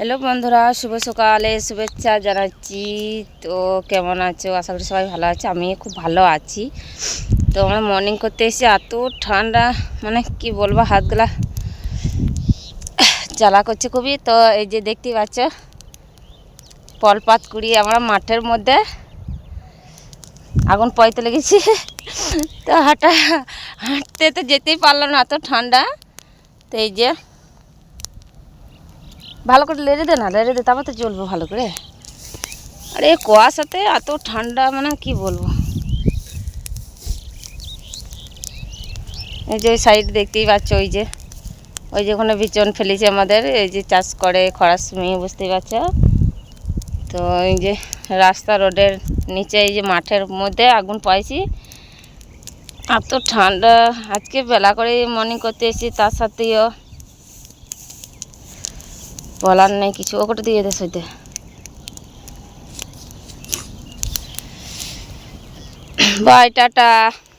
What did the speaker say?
Hello বন্ধুরা, শুভ সকালে শুভেচ্ছা জানাচ্ছি। তো কেমন আছো? আশা করি সবাই ভালো আছে আমি খুব ভালো আছি। তো আমরা মর্নিং করতে এসে এত ঠান্ডা মানে কি বলব, হাতগুলা জ্বালা করছে খুবই। তো এই যে দেখতেই পাচ্ছ, পলপাত কুড়িয়ে আমরা মাঠের মধ্যে আগুন পয়তে লেগেছি। তো হাঁটা, হাঁটতে তো যেতেই পারলাম না, এত ঠান্ডা। তো এই যে ভালো করে লেড়ে দে না, লেড়ে দে, তারপর তো জ্বলবো ভালো করে। আর এই কুয়াশাতে এত ঠান্ডা মানে কি বলব? এই যে ওই সাইড দেখতেই পাচ্ছ, ওই যে ওই যে ওখানে বিচন ফেলেছে আমাদের, এই যে চাষ করে খরার সময়, বুঝতেই পারছ? তো এই যে রাস্তা রোডের নিচে, এই যে মাঠের মধ্যে আগুন পাইছি। এত ঠান্ডা, আজকে বেলা করে মর্নিং করতে এসেছি, তার সাথেও বলার নেই কিছু। ওটা দিয়ে দে সইতে বাই টাটা।